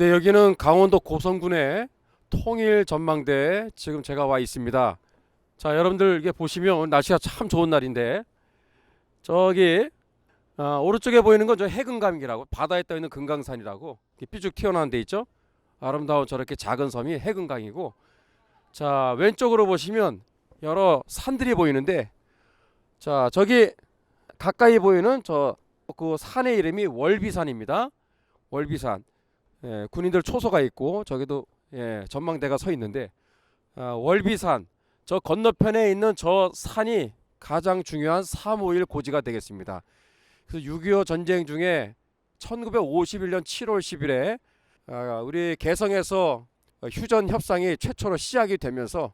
네, 여기는 강원도 고성군의 통일 전망대에 지금 제가 와 있습니다. 자, 여러분들 이게 보시면 날씨가 참 좋은 날인데 저기 아, 오른쪽에 보이는 건 저 해금강이라고 바다에 떠 있는 금강산이라고 삐죽 튀어나온 데 있죠. 아름다운 저렇게 작은 섬이 해금강이고 자 왼쪽으로 보시면 여러 산들이 보이는데 자 저기 가까이 보이는 저 그 산의 이름이 월비산입니다. 월비산 예, 군인들 초소가 있고 저기도 예, 전망대가 서 있는데 아, 월비산 저 건너편에 있는 저 산이 가장 중요한 351 고지가 되겠습니다. 그래서 6.25 전쟁 중에 1951년 7월 10일에 아, 우리 개성에서 휴전 협상이 최초로 시작이 되면서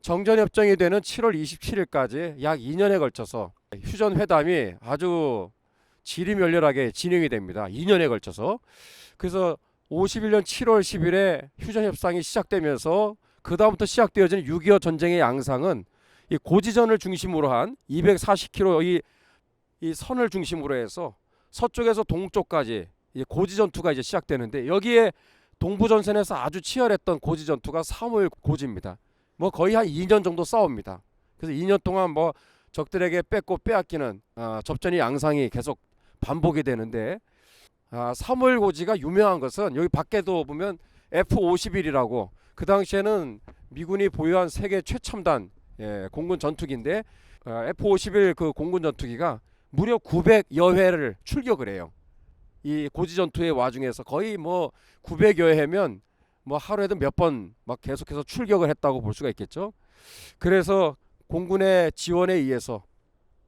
정전 협정이 되는 7월 27일까지 약 2년에 걸쳐서 휴전 회담이 아주 지리멸렬하게 진행이 됩니다. 2년에 걸쳐서 그래서 51년 7월 10일에 휴전 협상이 시작되면서 그 다음부터 시작되어지는 6.25 전쟁의 양상은 이 고지전을 중심으로 한 240km 이, 이 선을 중심으로 해서 서쪽에서 동쪽까지 이 고지 전투가 이제 시작되는데 여기에 동부 전선에서 아주 치열했던 고지 전투가 3월 고지입니다. 뭐 거의 한 2년 정도 싸웁니다. 그래서 2년 동안 뭐 적들에게 뺏고 빼앗기는 아, 접전이 양상이 계속 반복이 되는데 아, 3월 고지가 유명한 것은 여기 밖에도 보면 F-51이라고 그 당시에는 미군이 보유한 세계 최첨단 예, 공군 전투기인데 어, F-51 그 공군 전투기가 무려 900여 회를 출격을 해요. 이 고지 전투의 와중에서 거의 뭐 900여 회면 뭐 하루에도 몇 번 막 계속해서 출격을 했다고 볼 수가 있겠죠. 그래서 공군의 지원에 의해서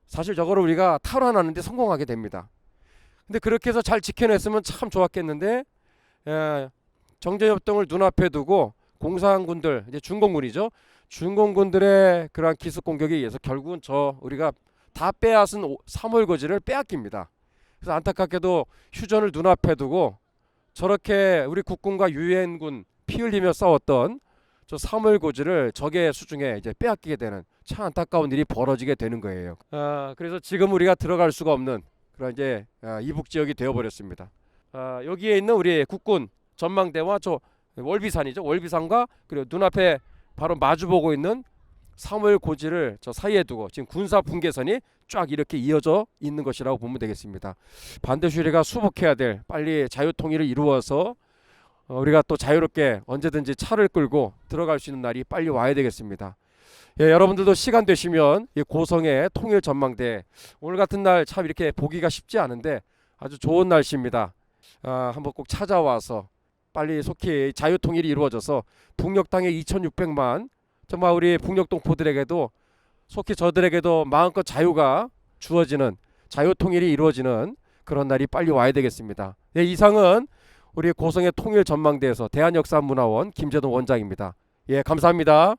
사실 저거를 우리가 탈환하는데 성공하게 됩니다. 근데 그렇게 해서 잘 지켜냈으면 참 좋았겠는데 예, 정전협동을 눈앞에 두고 공산군들 이제 중공군이죠. 중공군들의 그러한 기습 공격에 의해서 결국은 저 우리가 다 빼앗은 3월 거지를 빼앗깁니다. 그래서 안타깝게도 휴전을 눈앞에 두고 저렇게 우리 국군과 유엔군 피 흘리며 싸웠던 저 3월 고지를 적의 수중에 이제 빼앗기게 되는 참 안타까운 일이 벌어지게 되는 거예요. 아, 그래서 지금 우리가 들어갈 수가 없는 그런 이제 아, 이북 지역이 되어버렸습니다. 아, 여기에 있는 우리 국군 전망대와 저 월비산이죠. 월비산과 그리고 눈앞에 바로 마주보고 있는 3월 고지를 저 사이에 두고 지금 군사 분계선이 쫙 이렇게 이어져 있는 것이라고 보면 되겠습니다. 반대슈리가 수복해야 될 빨리 자유 통일을 이루어서 어, 우리가 또 자유롭게 언제든지 차를 끌고 들어갈 수 있는 날이 빨리 와야 되겠습니다. 예, 여러분들도 시간 되시면 이 고성의 통일 전망대 오늘 같은 날 참 이렇게 보기가 쉽지 않은데 아주 좋은 날씨입니다. 아, 한번 꼭 찾아와서 빨리 속히 자유 통일이 이루어져서 북녘 땅에 2,600만 정말 우리 북녘 동포들에게도 속히 저들에게도 마음껏 자유가 주어지는 자유 통일이 이루어지는 그런 날이 빨리 와야 되겠습니다. 네, 이상은 우리 고성의 통일 전망대에서 대한역사문화원 김재동 원장입니다. 예, 감사합니다.